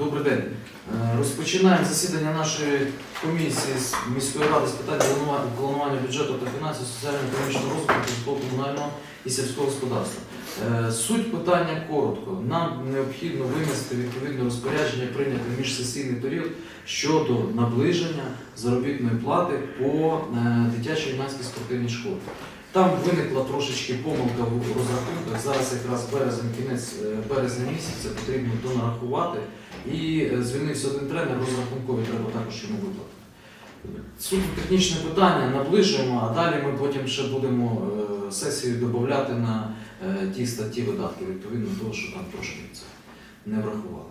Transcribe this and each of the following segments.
добрий день. Е, Розпочинаємо засідання нашої комісії з міської ради з питань планування, бюджету та фінансів, соціально-економічного розвитку, житлово-комунального і сільського господарства. Е, Суть питання коротко. Нам необхідно винести відповідне розпорядження прийняти міжсесійний період щодо наближення заробітної плати по е, дитячій юнацькій спортивній школі. Там виникла трошечки помилка в розрахунках. Зараз якраз березень, кінець березня місяця потрібно донарахувати. І е, звільнився один тренер, розрахункові треба також йому виплатити. Суто технічне питання наближуємо, а далі ми потім ще будемо е, сесію додати на е, ті статті видатків, відповідно до того, що там трошки це не врахували.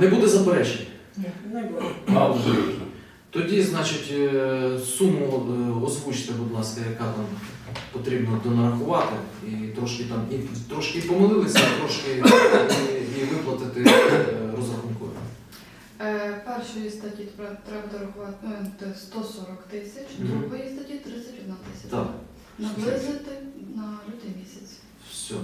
Не буде заперечень. Ні, не. Абсолютно. Тоді, значить, суму озвучте, будь ласка, яка там потрібно донарахувати, і трошки там і трошки помилилися, а трошки і, і виплатити е, розрахунково. Е, Першої статті треба дорахувати е, 140 тисяч, Мгм. другої статті 31 тисяча. Так, Наблизити на лютий місяць. все.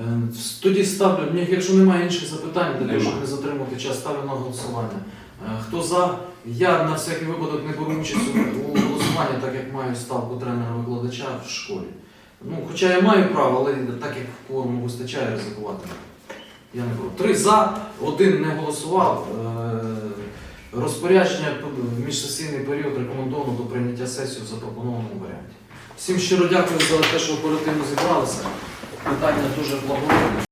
Е, Тоді ставлю, ні, якщо немає інших запитань, для того, Нема. щоб не затримувати час, ставлю на голосування. Е, Хто за? Я на всякий випадок не беру участь у у голосуванні, так як маю ставку тренера-викладача в школі. Ну, хоча я маю право, але так як кворуму вистачає, ризикувати. Я не беру. Три за, один не голосував. Е, Розпорядження в міжсесійний період рекомендовано до прийняття сесії в запропонованому варіанті. Всім щиро дякую за те, що оперативно зібралися. Питання дуже благородне.